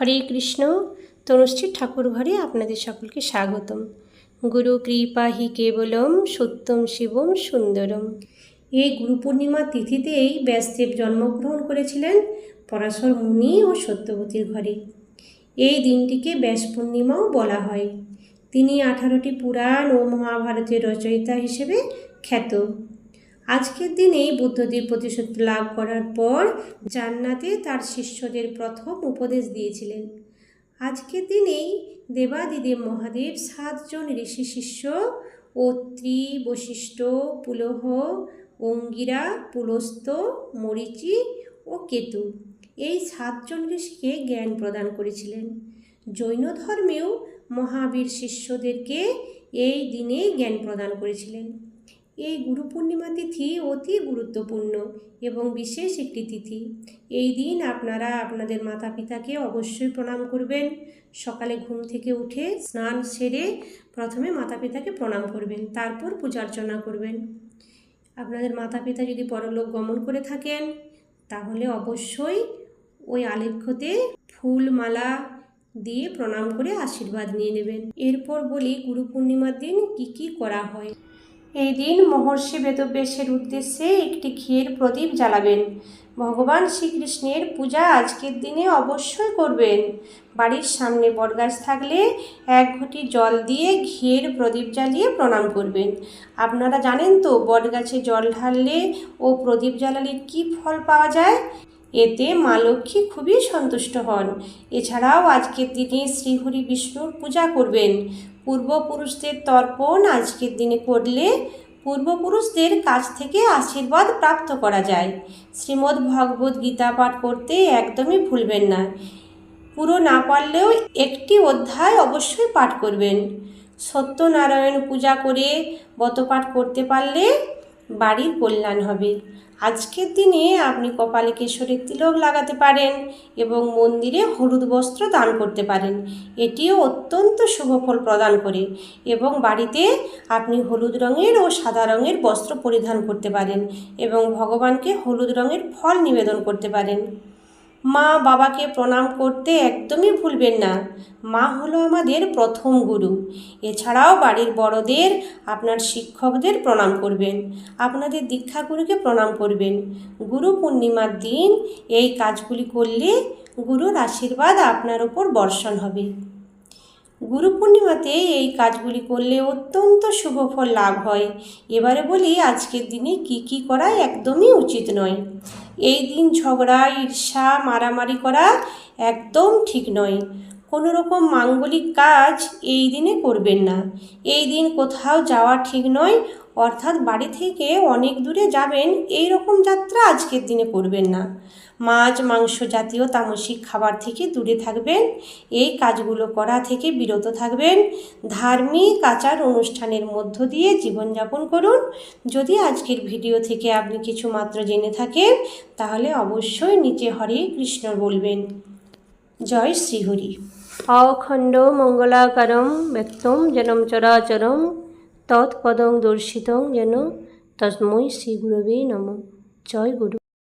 হরে কৃষ্ণ, তনুশ্রী ঠাকুর ঘরে আপনাদের সকলকে স্বাগতম। গুরু কৃপা হি কেবলম সত্যম শিবম সুন্দরম। এই গুরু পূর্ণিমা তিথিতেই ব্যাসদেব জন্মগ্রহণ করেছিলেন পরাশর মুনি ও সত্যবতীর ঘরে। এই দিনটিকে ব্যাস পূর্ণিমাও বলা হয়। তিনি আঠারোটি পুরাণ ও মহাভারতের রচয়িতা হিসেবে খ্যাত। আজকের দিনেই বুদ্ধদেব প্রতিশোধ লাভ করার পর জান্নাতে তার শিষ্যদের প্রথম উপদেশ দিয়েছিলেন। আজকের দিনেই দেবাদিদেব মহাদেব সাতজন ঋষি শিষ্য অত্রি বশিষ্ঠ পুলহ, অঙ্গিরা, পুলস্ত, মরিচি ও কেতু এই সাতজন ঋষিকে জ্ঞান প্রদান করেছিলেন। জৈন ধর্মেও মহাবীর শিষ্যদেরকে এই দিনে জ্ঞান প্রদান করেছিলেন। এই গুরু পূর্ণিমা তিথি অতি গুরুত্বপূর্ণ এবং বিশেষ একটি তিথি। এই দিন আপনারা আপনাদের মাতা পিতাকে অবশ্যই প্রণাম করবেন। সকালে ঘুম থেকে উঠে স্নান সেরে প্রথমে মাতা পিতাকে প্রণাম করবেন, তারপর পূজার্চনা করবেন। আপনাদের মাতা পিতা যদি পরলোক গমন করে থাকেন, তাহলে অবশ্যই ওই আলেখ্যতে ফুল মালা দিয়ে প্রণাম করে আশীর্বাদ নিয়ে নেবেন। এরপর বলি গুরু পূর্ণিমার দিন কি কি করা হয়? এই দিন মহর্ষি বেদব্যাসের উদ্দেশ্যে একটি ঘিয়ের প্রদীপ জ্বালাবেন। ভগবান শ্রীকৃষ্ণের পূজা আজকের দিনে অবশ্যই করবেন। বাড়ির সামনে বটগাছ থাকলে এক ঘটি জল দিয়ে ঘিয়ের প্রদীপ জ্বালিয়ে প্রণাম করবেন। আপনারা জানেন তো, বটগাছে জল ঢাললে ও প্রদীপ জ্বালালে কি ফল পাওয়া যায়? এতে মা লক্ষ্মী খুবই সন্তুষ্ট হন। এছাড়াও আজকের দিনে শ্রীহরি বিষ্ণুর পূজা করবেন। পূর্বপুরুষদের তর্পণ আজকের দিনে করলে পূর্বপুরুষদের কাছ থেকে আশীর্বাদ প্রাপ্ত করা যায়। শ্রীমদ্ ভগবত গীতা পাঠ করতে একদমই ভুলবেন না। পুরো না পারলেও একটি অধ্যায় অবশ্যই পাঠ করবেন। সত্যনারায়ণ পূজা করে বতপাঠ করতে পারলে বাড়ির কল্যাণ হবে। আজকের দিনে আপনি কপালে কেশরের তিলক লাগাতে পারেন এবং মন্দিরে হলুদ বস্ত্র দান করতে পারেন। এটিও অত্যন্ত শুভ ফল প্রদান করে এবং বাড়িতে আপনি হলুদ রঙের ও সাদা রঙের বস্ত্র পরিধান করতে পারেন এবং ভগবানকে হলুদ রঙের ফল নিবেদন করতে পারেন। মা বাবাকে প্রণাম করতে একদমই ভুলবেন না। মা হলো আমাদের প্রথম গুরু। এছাড়াও বাড়ির বড়দের, আপনার শিক্ষকদের প্রণাম করবেন। আপনাদের দীক্ষা গুরুকে প্রণাম করবেন। গুরু পূর্ণিমার দিন এই কাজগুলি করলে গুরুর আশীর্বাদ আপনার ওপর বর্ষণ হবে। গুরু পূর্ণিমাতে এই কাজগুলি করলে অত্যন্ত শুভ ফল লাভ হয়। এবারে বলি, আজকের দিনে কি কি করা একদমই উচিত নয়। এই দিন ঝগড়া, ঈর্ষা, মারামারি করা একদম ঠিক নয়। কোনো রকম মাঙ্গলিক কাজ এই দিনে করবেন না। এই দিন কোথাও যাওয়া ঠিক নয় অর্থাৎ বাড়ি থেকে অনেক দূরে যাবেন এই রকম যাত্রা আজকের দিনে করবেন না। মাছ, মাংস জাতীয় তামসিক খাবার থেকে দূরে থাকবেন, এই কাজগুলো করা থেকে বিরত থাকবেন। ধার্মিক আচার অনুষ্ঠানের মধ্য দিয়ে জীবনযাপন করুন। যদি আজকের ভিডিও থেকে আপনি কিছু মাত্র জেনে থাকেন, তাহলে অবশ্যই নিচে হরে কৃষ্ণ বলবেন। জয় শ্রীহরি। অখণ্ড মঙ্গলাকারম ব্যক্তম জনম চরাচরম তৎপদং দর্শিতং যেন তস্মৈ শ্রী গুরবে নম। জয় গুরু।